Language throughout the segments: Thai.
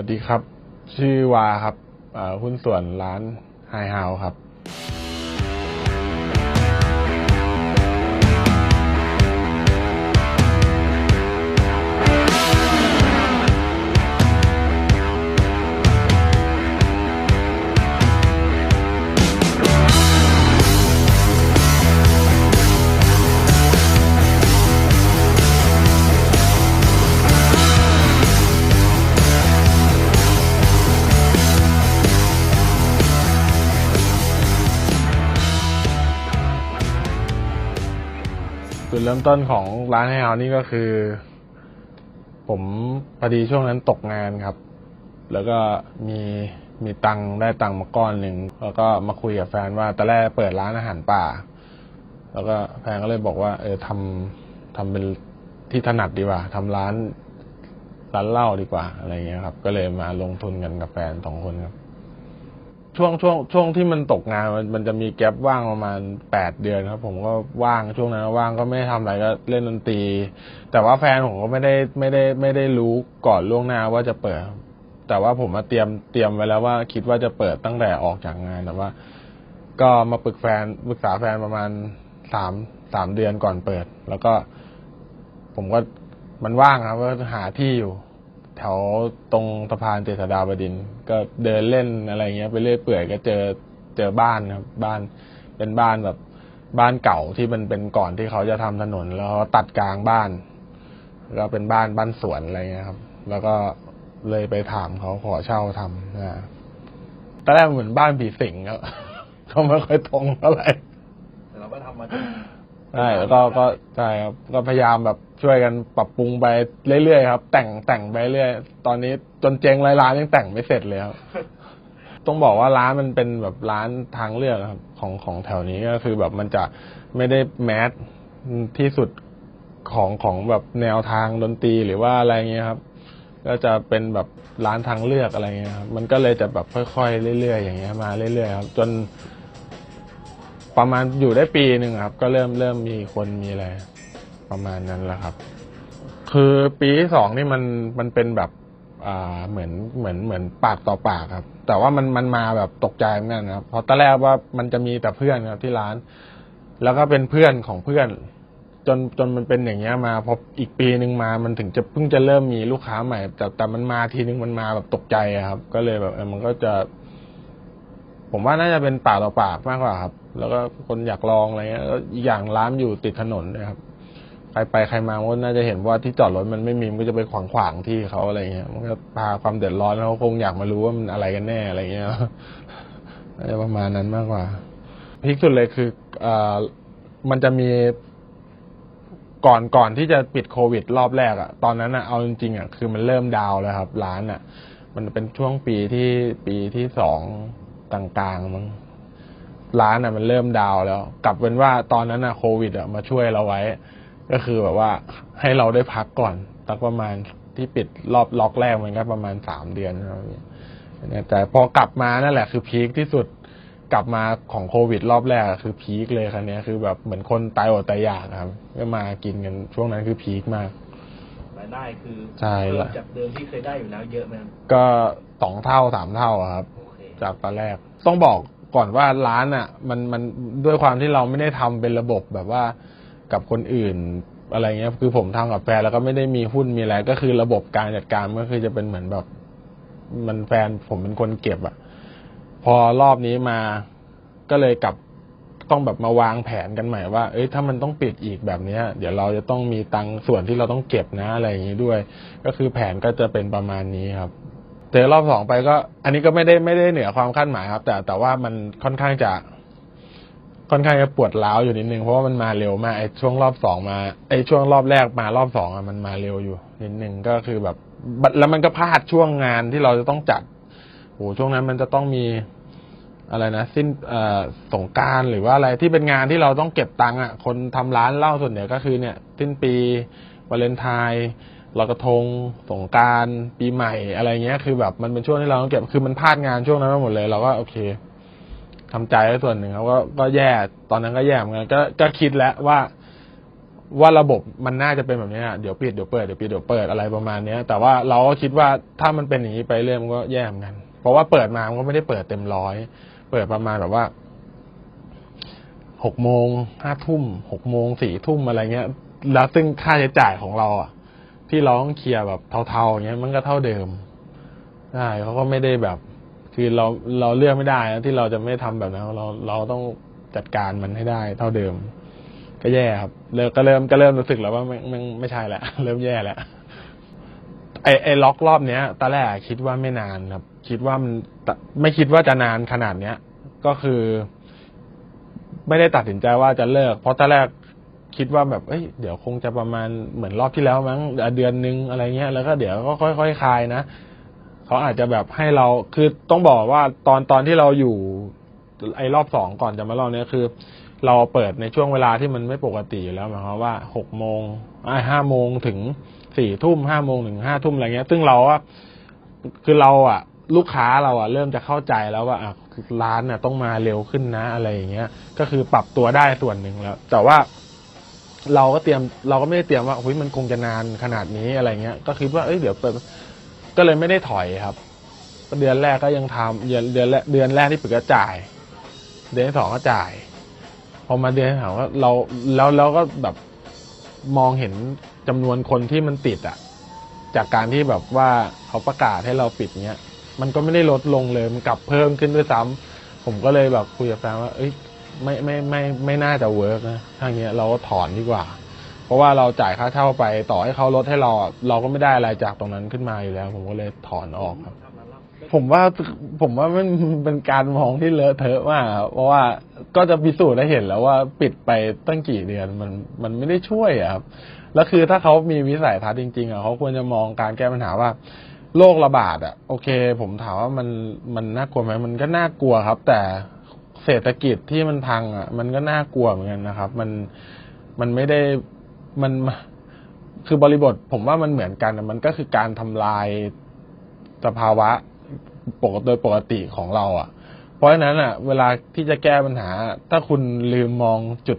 วัสดีครับ ชื่อวาครับหุ้นส่วนร้านไฮฮาวครับ ดเริ่มต้นของร้านไฮฮาวนี่ก็คือ ผมพอดีช่วงนั้นตกงานครับ แล้วก็มีมีตังได้ตังมาก้อนหนึ่งแล้วก็มาคุยกับแฟนว่าตอนแรกเปิดร้านอาหารป่า แล้วก็แฟนก็เลยบอกว่า เออทำทำเป็นที่ถนัดดีกว่าทำร้านร้านเหล้าดีกว่าอะไรเงี้ยครับ ก็เลยมาลงทุนกันกับแฟนสองคนครับ ช่วงช่วงช่วงที่มันตกงานมันมันจะมีแกลบว่างประมาณแปดเดือนครับ ผมก็ว่างช่วงนั้นว่างก็ไม่ได้ทำอะไรก็เล่นดนตรี แต่ว่าแฟนผมก็ไม่ได้ไม่ได้ไม่ได้รู้ก่อนล่วงหน้าว่าจะเปิด แต่ว่าผมมาเตรียมเตรียมไว้แล้วว่าคิดว่าจะเปิดตั้งแต่ออกจากงานแต่ว่า ก็มาปรึกแฟนปรึกษาแฟนประมาณสามสามเดือนก่อนเปิด แล้วก็ ผมก็มันว่างครับก็หาที่อยู่ แถวตรงสะพานเจษฎาบดิน ก็เดินเล่นอะไรเงี้ย ไปเรื่อยเปื่อยก็เจอเจอบ้านครับ บ้านเป็นบ้านแบบบ้านเก่าที่มันเป็นก่อนที่เขาจะทำถนน แล้วตัดกลางบ้านแล้วเป็นบ้านบ้านสวนอะไรเงี้ยครับ แล้วก็เลยไปถามเขาขอเช่าทำนะตอนแรกเหมือนบ้านผีสิงครับเขาไม่ค่อยตรงเท่าไหร่ แต่เราก็ทำมาจน ใช่แล้วก็ก็ใช่ครับก็พยายามแบบช่วยกันปรับปรุงไปเรื่อยๆครับ แต่งแต่งไปเรื่อยตอนนี้จนเจ๊งรายร้านยังแต่งไม่เสร็จเลยครับต้องบอกว่าร้านมันเป็นแบบร้านทางเลือกครับ ของของแถวนี้ก็คือแบบมันจะไม่ได้แมสที่สุดของของแบบแนวทางดนตรีหรือว่าอะไรเงี้ยครับ ก็จะเป็นแบบร้านทางเลือกอะไรเงี้ยครับมันก็เลยจะแบบค่อยๆเรื่อยๆอย่างเงี้ยมาเรื่อยๆครับ จน ประมาณอยู่ได้ปีหนึ่งครับ ก็เริ่มเริ่มมีคนมีอะไรประมาณนั้นแหละครับ คือปีที่สองนี่มันมันเป็นแบบอ่าเหมือนเหมือนเหมือนปากต่อปากครับ แต่ว่ามันมันมาแบบตกใจเหมือนกันะครับเพราะตอนแรกว่ามันจะมีแต่เพื่อนครับที่ร้าน แล้วก็เป็นเพื่อนของเพื่อน จนจนมันเป็นอย่างเงี้ยมาพออีกปีหนึ่งมามันถึงจะเพิ่งจะเริ่มมีลูกค้าใหม่ แต่แต่มันมาทีนึงมันมาแบบตกใจครับ ก็เลยแบบมันก็จะ ผมว่าน่าจะเป็นปากต่อปากมากกว่าครับ แล้วก็คนอยากลองอะไรเงี้ยแล้วอีกอย่างร้านอยู่ติดถนนนะครับ ใครไปใครมาก็น่าจะเห็นว่าที่จอดรถมันไม่มีมันก็จะไปขวางขวางๆที่เขาอะไรเงี้ยมันก็พาความเดือดร้อนเขาคงอยากมารู้ว่ามันอะไรกันแน่อะไรเงี้ยน่าจะประมาณนั้นมากกว่าพีคสุดเลยคืออ่อมันจะมีก่อนก่อนที่จะปิดโควิด รอบแรกอะตอนนั้นอะเอาจริงๆอะคือมันเริ่มดาวแล้วครับ ร้านอะมันเป็นช่วงปีที่ปีที่สอง กลางๆมั้งร้านอะมันเริ่มดาวน์แล้ว กลับเป็นว่าตอนนั้นอะโควิดอะมาช่วยเราไว้ ก็คือแบบว่าให้เราได้พักก่อนสักประมาณที่ปิดรอบล็อกแรกมันก็ประมาณสามเดือนนะครับแต่พอกลับมานั่นแหละคือพีคที่สุดกลับมาของโควิด รอบแรกอะคือพีคเลยคันนี้ยคือแบบเหมือนคนตายอดตายอยากครับก็มากินกันช่วงนั้นคือพีคมากรายได้คือใช่เพิ่ละมจากเดิมที่เคยได้อยู่แล้วเยอะไหมครับก็สองเท่าสามเท่าอะครับโอเค จากตอนแรก ต้องบอกก่อนว่าร้านอะ มันมันด้วยความที่เราไม่ได้ทำเป็นระบบแบบว่ากับคนอื่นอะไรเงี้ย คือผมทำกับแฟนแล้วก็ไม่ได้มีหุ้นมีอะไรก็คือระบบการจัดการก็คือจะเป็นเหมือนแบบ มันแฟนผมเป็นคนเก็บอะพอรอบนี้มาก็เลยกลับต้องแบบมาวางแผนกันใหม่ว่า เอ้ย ถ้ามันต้องปิดอีกแบบเนี้ยเดี๋ยวเราจะต้องมีตังส่วนที่เราต้องเก็บนะอะไรอย่างนี้ด้วย ก็คือแผนก็จะเป็นประมาณนี้ครับ เจอรอบสองไปก็ อันนี้ก็ไม่ได้ไม่ได้เหนือความคาดหมายครับ แต่แต่ว่ามันค่อนข้างจะ ค่อนข้างจะปวดร้าวอยู่นิดนึงเพราะว่ามันมาเร็วมากไอ้ช่วงรอบสองมาไอ้ช่วงรอบแรกมารอบสองอะมันมาเร็วอยู่นิดนึงก็คือแบบ แล้วมันก็พลาดช่วงงานที่เราจะต้องจัดโหช่วงนั้นมันจะต้องมีอะไรนะสิ้นเอ่อสงการหรือว่าอะไรที่เป็นงานที่เราต้องเก็บตังค์อะคนทำร้านเหล้าส่วนใหญ่ก็คือเนี่ยสิ้นปีวาเลนไทน์ ลอยกระทงสงการปีใหม่อะไรเงี้ย คือแบบมันเป็นช่วงที่เราต้องเก็บคือมันพลาดงานช่วงนั้นไปหมดเลย เราก็โอเคทำใจไว้ส่วนหนึ่งครับก็ก็แย่ตอนนั้นก็แย่เหมือนกันก็ก็คิดแล้วว่าว่าระบบมันน่าจะเป็นแบบนี้เดี๋ยวปิดเดี๋ยวเปิดเดี๋ยวปิดเดี๋ยวเปิดอะไรประมาณเนี้ย แต่ว่าเราก็คิดว่าถ้ามันเป็นอย่างนี้ไปเรื่อยมันก็แย่เหมือนกัน เพราะว่าเปิดมามันก็ไม่ได้เปิดเต็มร้อย เปิดประมาณแบบว่าหกโมงห้าทุ่มหกโมงสี่ทุ่มอะไรเงี้ย แล้วซึ่งค่าใช้จ่ายของเราอะ ที่เราต้องเคลียร์แบบเทาๆอย่างเงี้ยมันก็เท่าเดิมใช่เขาก็ไม่ได้แบบ คือเราเราเลือกไม่ได้นะที่เราจะไม่ทำแบบนั้นเราเราต้องจัดการมันให้ได้ เท่าเดิม ก็แย่ครับเริ่มก็เริ่มก็เริ่มรู้สึกแล้วว่ามันมันไม่ใช่แล้วเริ่มแย่แล้วไอไอล็อกรอบเนี้ยตอนแรกคิดว่าไม่นานครับ คิดว่ามันไม่คิดว่าจะนานขนาดเนี้ย ก็คือ ไม่ได้ตัดสินใจว่าจะเลิก เพราะตอนแรก คิดว่าแบบเอ้ยเดี๋ยวคงจะประมาณเหมือนรอบที่แล้วมั้งเดือนนึงอะไรเงี้ยแล้วก็เดี๋ยวก็ค่อยๆคลายนะเขาอาจจะแบบให้เราคือต้องบอกว่าตอนตอนที่เราอยู่ไอ้รอบสองก่อนจะมารอบเนี้ยคือ เราเปิดในช่วงเวลาที่มันไม่ปกติอยู่แล้วหมายความว่าหกโมงอ่าห้าโมงถึงสี่ทุ่มห้าโมงถึงห้าทุ่มอะไรเงี้ย ซึ่งเราอะคือเราอะลูกค้าเราอะเริ่มจะเข้าใจแล้วว่าร้านน่ะต้องมาเร็วขึ้นนะอะไรอย่างเงี้ย ก็คือปรับตัวได้ส่วนหนึ่งแล้ว แต่ว่า เราก็เตรียมเราก็ไม่ได้เตรียมว่าเฮ้ยมันคงจะนานขนาดนี้อะไรเงี้ย ก็คิดว่าเอ้ยเดี๋ยวเปิดก็เลยไม่ได้ถอยครับเดือนแรกก็ยังทำเดือนเดือนแรกเดือนแรกที่ฝึกก็จ่าย เดือนที่สองก็จ่าย พอมาเดือนที่สามก็เราแล้วเราก็แบบมองเห็นจำนวนคนที่มันติดอะจากการที่แบบว่าเขาประกาศให้เราปิดเนี้ย มันก็ไม่ได้ลดลงเลยมันกลับเพิ่มขึ้นด้วยซ้ำผมก็เลยแบบคุยกับแฟนว่าเอ้ย ไม่ไม่ไม่ไม่น่าจะเวิร์กนะทางเนี้ยเราก็ถอนดีกว่า เพราะว่าเราจ่ายค่าเช่าไปต่อให้เขาลดให้เราอะเราก็ไม่ได้อะไรจากตรงนั้นขึ้นมาอยู่แล้ว ผมก็เลยถอนออกครับ ผมว่าผมว่ามันเป็นการมองที่เลอะเทอะมากครับเพราะว่าก็จะพิสูจน์ได้เห็นแล้วว่าปิดไปตั้งกี่เดือนมันมันไม่ได้ช่วยอะครับ แล้วคือถ้าเขามีวิสัยทัศน์จริงๆอะเขาควรจะมองการแก้ปัญหาว่าโรคระบาดอะ โอเค ผมถามว่ามันมันน่ากลัวไหมมันก็น่ากลัวครับ แต่ เศรษฐกิจที่มันพังอะ มันก็น่ากลัวเหมือนกันนะครับ มันมันไม่ได้มันคือบริบท ผมว่ามันเหมือนกันมันก็คือการทำลายสภาวะปกติโดยปกติของเรา อะ เพราะฉะนั้นอะ เวลาที่จะแก้ปัญหา ถ้าคุณลืมมองจุด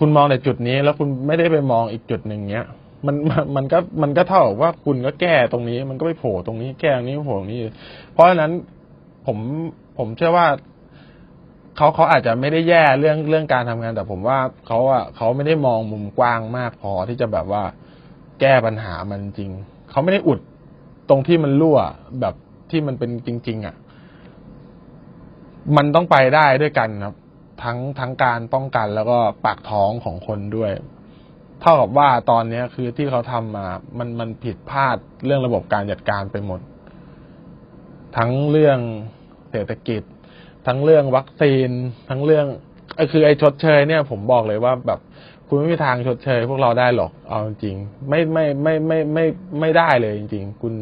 คุณมองแต่จุดนี้ แล้วคุณไม่ได้ไปมองอีกจุดหนึ่งเนี้ยมันมันมันก็มันก็เท่ากับว่าคุณก็แก้ตรงนี้ มันก็ไปโผล่ตรงนี้แก้ตรงนี้โผล่ตรงนี้ เพราะฉะนั้นผมผมเชื่อว่า เขาเขาอาจจะไม่ได้แย่เรื่องเรื่องการทำงาน แต่ผมว่าเขาอะเขาไม่ได้มองมุมกว้างมากพอที่จะแบบว่าแก้ปัญหามันจริง เขาไม่ได้อุดตรงที่มันรั่วแบบที่มันเป็นจริง ๆ อะ มันต้องไปได้ด้วยกันครับ ทั้งทั้งการป้องกันแล้วก็ปากท้องของคนด้วย เท่ากับว่าตอนเนี้ยคือที่เขาทำมา มันมันผิดพลาดเรื่องระบบการจัดการไปหมด ทั้งเรื่องเศรษฐกิจ ทั้งเรื่องวัคซีน ทั้งเรื่องเอ้ยคือไอ้ชดเชยเนี่ยผมบอกเลยว่าแบบคุณไม่มีทางชดเชยพวกเราได้หรอกเอาจริงไม่ไม่ไม่ไม่ไม่ไม่ได้เลยจริง ๆ คุณ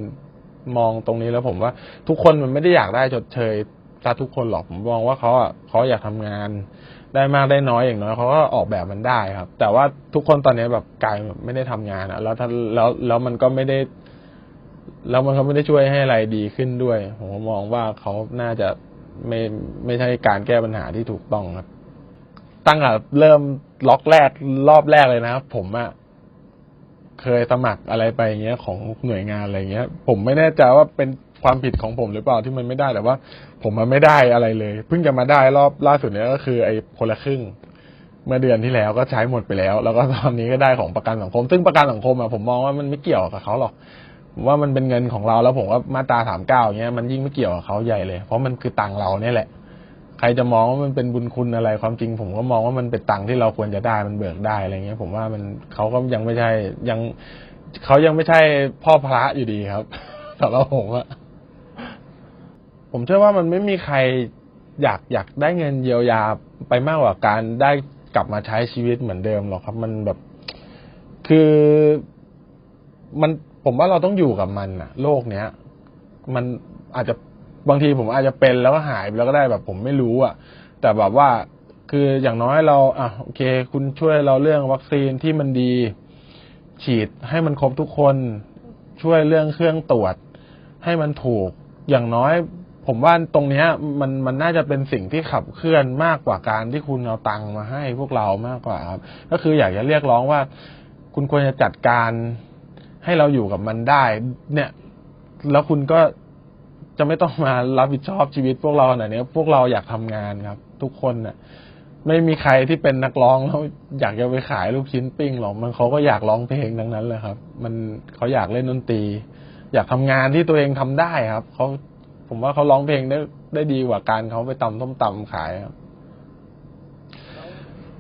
มองตรงนี้แล้วผมว่า ทุกคนมันไม่ได้อยากได้ชดเชยซะทุกคนหรอกผมมองว่าเขาอะเขาอยากทำงาน ได้มากได้น้อยอย่างน้อยเขาก็ออกแบบมันได้ครับ แต่ว่าทุกคนตอนนี้แบบกลายไม่ได้ทำงานอะ แล้วถ้าแล้วแล้วมันก็ไม่ได้ แล้วมันก็ไม่ได้ช่วยให้อะไรดีขึ้นด้วย ผมมองว่าเขาน่าจะ ไม่ไม่ใช่การแก้ปัญหาที่ถูกต้องครับ ตั้งแต่เริ่มล็อกแรกรอบแรกเลยนะครับผมอะเคยสมัครอะไรไปอย่างเงี้ยของหน่วยงานอะไรเงี้ย ผมไม่แน่ใจว่าเป็นความผิดของผมหรือเปล่าที่มันไม่ได้แต่ว่า ผมมันไม่ได้อะไรเลย เพิ่งจะมาได้รอบล่าสุดเนี้ยก็คือไอ้คนละครึ่ง เมื่อเดือนที่แล้วก็ใช้หมดไปแล้ว แล้วก็ตอนนี้ก็ได้ของประกันสังคม ซึ่งประกันสังคมอะผมมองว่ามันไม่เกี่ยวกับเขาหรอก ว่ามันเป็นเงินของเราแล้วผมว่ามาตราสามเก้าเงี้ยมันยิ่งไม่เกี่ยวกับเขาใหญ่เลย เพราะมันคือตังค์เราเนี่ยแหละ ใครจะมองว่ามันเป็นบุญคุณอะไรความจริง ผมก็มองว่ามันเป็นตังค์ที่เราควรจะได้มันเบิกได้อะไรเงี้ย ผมว่ามันเขาก็ยังไม่ใช่ยังเขายังไม่ใช่พ่อพระอยู่ดีครับสำหรับผมอะผมเชื่อว่ามันไม่มีใครอยากอยากได้เงินเยียวยาไปมากกว่าการได้กลับมาใช้ชีวิตเหมือนเดิมหรอกครับ มันแบบคือมัน ผมว่าเราต้องอยู่กับมันอะโลกเนี้ย มันอาจจะบางทีผมอาจจะเป็นแล้วก็หายไปแล้วก็ได้แบบผมไม่รู้อะแต่แบบว่าคืออย่างน้อยเราอะโอเค คุณช่วยเราเรื่องวัคซีนที่มันดี ฉีดให้มันครบทุกคนช่วยเรื่องเครื่องตรวจ ให้มันถูก อย่างน้อย ผมว่าตรงเนี้ย มันมันน่าจะเป็นสิ่งที่ขับเคลื่อนมากกว่าการที่คุณเอาตังค์มาให้พวกเรามากกว่าครับ ก็คืออยากจะเรียกร้องว่า คุณควรจะจัดการ ให้เราอยู่กับมันได้ เนี่ย แล้วคุณก็จะไม่ต้องมารับผิดชอบชีวิตพวกเราขนาดนี้พวกเราอยากทำงานครับ ทุกคนน่ะ ไม่มีใครที่เป็นนักร้องแล้วอยากจะไปขายลูกชิ้นปิ้งหรอกมันเขาก็อยากร้องเพลงทั้งนั้นเลยครับ มันเขาอยากเล่นดนตรี อยากทำงานที่ตัวเองทำได้ครับเขาผมว่าเขาร้องเพลงได้ได้ดีกว่าการเขาไปตำส้มตำขายครับ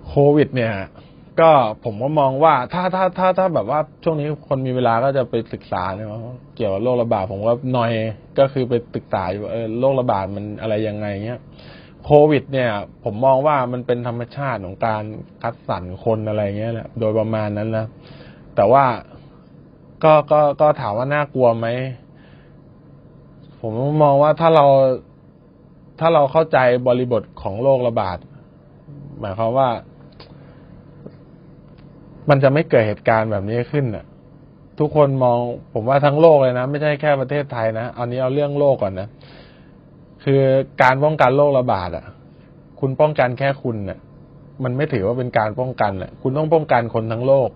โควิด เนี่ย ก็ผมก็มองว่าถ้าถ้าถ้าถ้าแบบว่าช่วงนี้คนมีเวลาก็จะไปศึกษาเนี่ยเกี่ยวกับโรคระบาดผมว่าหน่อยก็คือไปศึกษาว่าเออโรคระบาดมันอะไรยังไงเงี้ยโควิด เนี่ย ผมมองว่ามันเป็นธรรมชาติของการคัดสรรคนอะไรเงี้ยแหละโดยประมาณนั้นนะแต่ว่าก็ก็ก็ถามว่าน่ากลัวไหมผมมองว่าถ้าเราถ้าเราเข้าใจบริบทของโรคระบาดหมายความว่า มันจะไม่เกิดเหตุการณ์แบบนี้ขึ้นน่ะ ทุกคนมองผมว่าทั้งโลกเลยนะ ไม่ใช่แค่ประเทศไทยนะเอานี้เอาเรื่องโลกก่อนนะ คือการป้องกันโรคระบาดอะ คุณป้องกันแค่คุณน่ะมันไม่ถือว่าเป็นการป้องกันอะ คุณต้องป้องกันคนทั้งโลก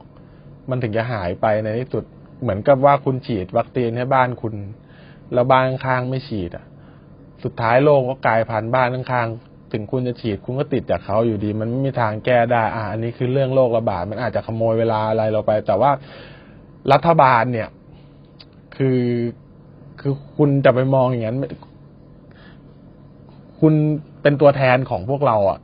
มันถึงจะหายไปในที่สุด เหมือนกับว่าคุณฉีดวัคซีนให้บ้านคุณ แล้วบ้านข้างไม่ฉีดอะ สุดท้ายโรคก็กลายพันธุ์บ้านข้าง ถึงคุณจะฉีดคุณก็ติดจากเขาอยู่ดี มันไม่มีทางแก้ได้อะอันนี้คือเรื่องโรคระบาดมันอาจจะขโมยเวลาอะไรเราไป แต่ว่ารัฐบาลเนี่ย คือคือคุณจะไปมองอย่างนั้นคุณเป็นตัวแทนของพวกเราอะ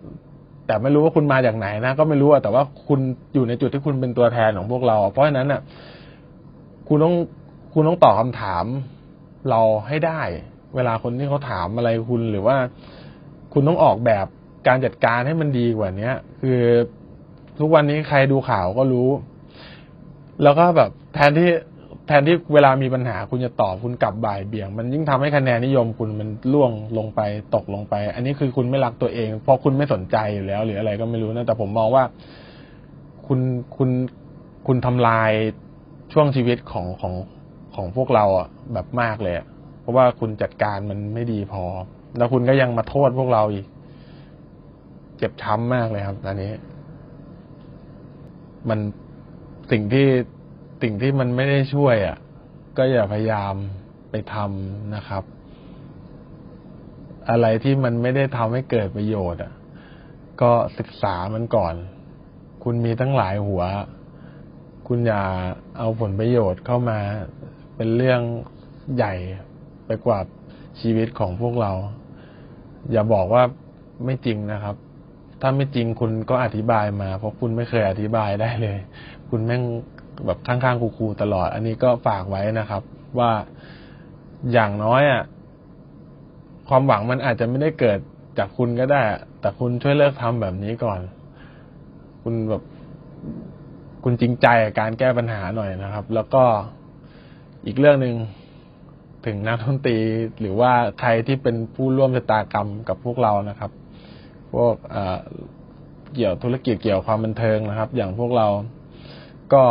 แต่ไม่รู้ว่าคุณมาจากไหนนะ ก็ไม่รู้อะแต่ว่าคุณอยู่ในจุดที่คุณเป็นตัวแทนของพวกเรา เพราะฉะนั้นอะ คุณต้องคุณต้องตอบคำถามเราให้ได้ เวลาคนที่เขาถามอะไรคุณหรือว่า คุณต้องออกแบบการจัดการให้มันดีกว่าเนี้ย คือทุกวันนี้ใครดูข่าวก็รู้ แล้วก็แบบแทนที่แทนที่เวลามีปัญหาคุณจะตอบคุณกลับบ่ายเบี่ยง มันยิ่งทำให้คะแนนนิยมคุณมันล่วงลงไปตกลงไป อันนี้คือคุณไม่รักตัวเองเพราะคุณไม่สนใจอยู่แล้ว หรืออะไรก็ไม่รู้นะแต่ผมมองว่าคุณคุณคุณทำลายช่วงชีวิตของของของพวกเราอะแบบมากเลยเพราะว่าคุณจัดการมันไม่ดีพอ แล้วคุณก็ยังมาโทษพวกเราอีก เจ็บช้ำมากเลยครับอันนี้ มันสิ่งที่สิ่งที่มันไม่ได้ช่วย อะ ก็อย่าพยายามไปทำนะครับ อะไรที่มันไม่ได้ทำให้เกิดประโยชน์ อะ ก็ศึกษามันก่อน คุณมีตั้งหลายหัว คุณอย่าเอาผลประโยชน์เข้ามาเป็นเรื่องใหญ่ไปกว่าชีวิตของพวกเรา อย่าบอกว่าไม่จริงนะครับ ถ้าไม่จริงคุณก็อธิบายมา เพราะคุณไม่เคยอธิบายได้เลย คุณแม่งแบบข้างๆครูๆตลอด อันนี้ก็ฝากไว้นะครับ ว่าอย่างน้อยอะความหวังมันอาจจะไม่ได้เกิดจากคุณก็ได้ แต่คุณช่วยเลิกทำแบบนี้ก่อน คุณแบบคุณจริงใจกับการแก้ปัญหาหน่อยนะครับ แล้วก็อีกเรื่องหนึ่ง ถึงนักดนตรีหรือว่าใครที่เป็นผู้ร่วมชะตากรรมกับพวกเรานะครับ พวกเกี่ยวธุรกิจเกี่ยวความบันเทิงนะครับ อย่างพวกเราก็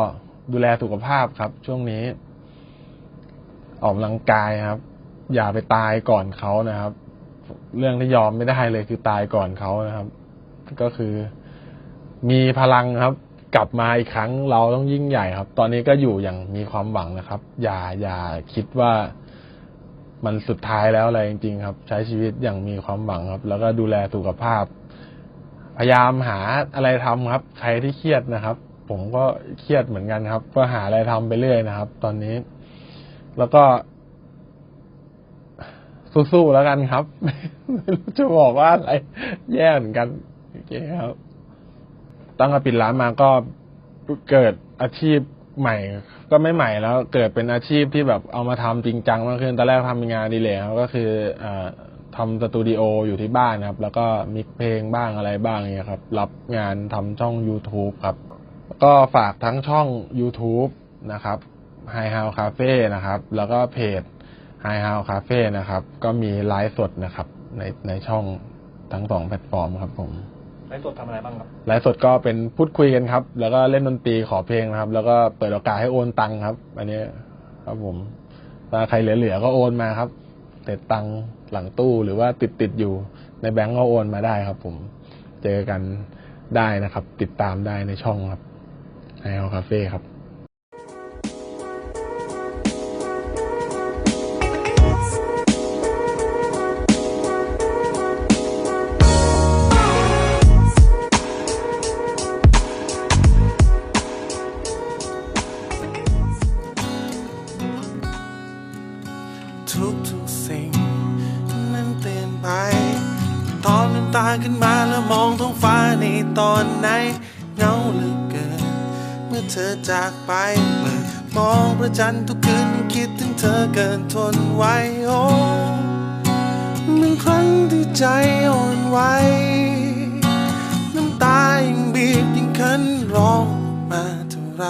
ดูแลสุขภาพครับ ช่วงนี้ ออกกำลังกายครับ อย่าไปตายก่อนเขานะครับ เรื่องที่ยอมไม่ได้เลยคือตายก่อนเขานะครับ ก็คือมีพลังครับ กลับมาอีกครั้งเราต้องยิ่งใหญ่ครับ ตอนนี้ก็อยู่อย่างมีความหวังนะครับ อย่าอย่าคิดว่า มันสุดท้ายแล้วอะไรจริง ๆ ครับ ใช้ชีวิตอย่างมีความหวังครับ แล้วก็ดูแลสุขภาพ พยายามหาอะไรทำครับ ใครที่เครียดนะครับ ผมก็เครียดเหมือนกันครับ ก็หาอะไรทำไปเรื่อยนะครับ ตอนนี้ แล้วก็ สู้ๆแล้วกันครับ ไม่รู้จะบอกว่าอะไร แย่เหมือนกันโอเคครับตั้งแต่ปิดร้านมาก็เกิดอาชีพ ใหม่ก็ไม่ใหม่แล้วเกิดเป็นอาชีพที่แบบเอามาทำจริงจังมากขึ้นตอนแรกทำเป็นงานดีเลยครับก็คืออ่าทำสตูดิโออยู่ที่บ้านครับ แล้วก็มิกเพลงบ้างอะไรบ้างเงี้ยครับ รับงานทำช่อง YouTube ครับ ก็ฝากทั้งช่อง YouTube นะครับ High House Cafe นะครับ แล้วก็เพจ High House Cafe นะครับ ก็มีไลฟ์สดนะครับ ในในช่องทั้งสองแพลตฟอร์มครับผม ไลฟ์สดทำอะไรบ้างครับไลฟ์สดก็เป็นพูดคุยกันครับ แล้วก็เล่นดนตรีขอเพลงนะครับ แล้วก็เปิดโอกาสให้โอนตังค์ครับ อันนี้ครับผมถ้าใครเหลือๆก็โอนมาครับเน็ตตังค์หลังตู้หรือว่าติดติดอยู่ในแบงก์ก็โอนมาได้ครับ ผมเจอกันได้นะครับ ติดตามได้ในช่องครับไอเอลคาเฟ่ครับ ไหนเงาเหลือเกิน เมื่อเธอจากไปเมื่อมองพระจันทร์ทุกคืนคิดถึงเธอเกินทนไหวโอ้มันครั้งที่ใจอ่อนไหวน้ำตายังบีบยังคันร้องมาเท่าไร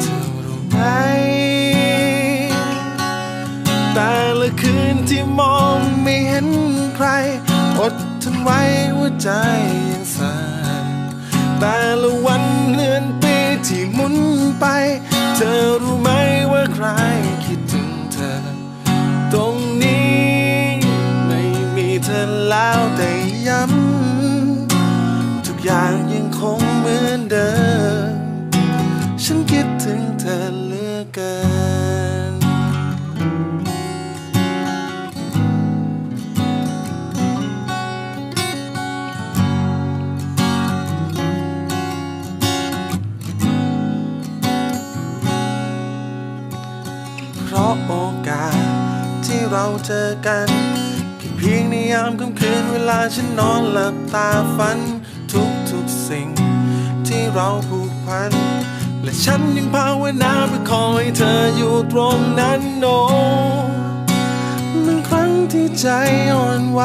เธอรู้ไหมแต่ละคืนที่มองไม่เห็นใคร อดทนไว้หัวใจ แต่ละวันเลือนปีที่หมุนไป เธอรู้ไหมว่าใครคิดถึงเธอ ตรงนี้ไม่มีเธอแล้วแต่ย้ำทุกอย่างยังคงเหมือนเดิม ฉันคิดถึงเธอเหลือเกิน เราเจอกันแค่เพียงในยามค่ำคืนเวลาฉันนอนหลับตาฝัน ทุกทุกๆสิ่ง ที่เราผูกพัน และฉันยังภาวนาเพื่อขอให้เธออยู่ตรงนั้นโนมันครั้งที่ใจอ่อนไหว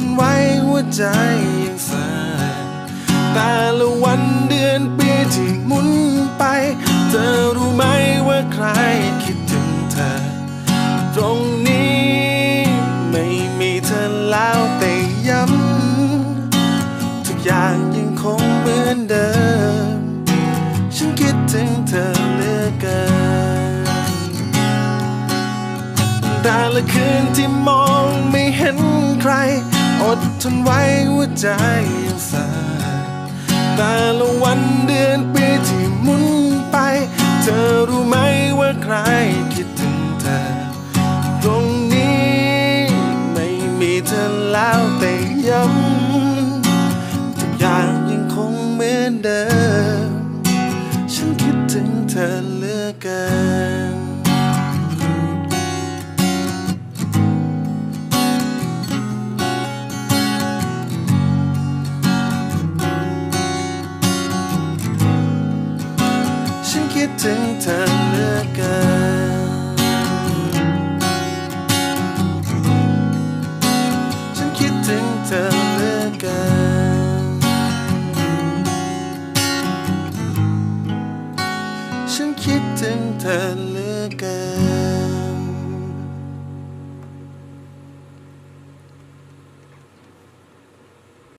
นไว้หัวใจยังสั่นแต่ละวันเดือนปีที่หมุนไป เธอรู้ไหมว่าใครคิดถึงเธอ ตรงนี้ไม่มีเธอแล้วแต่ย้ำทุกอย่างยังคงเหมือนเดิม ฉันคิดถึงเธอเหลือเกินแต่ละคืนที่มองไม่เห็นใคร อดทนไว้หัวใจยังสั่นแต่ละวันเดือนปีที่หมุนไป เธอรู้ไหมว่าใครคิดถึงเธอ ตรงนี้ไม่มีเธอแล้วแต่ย้ำทุกอย่างยังคงเหมือนเดิม ฉันคิดถึงเธอเหลือเกิน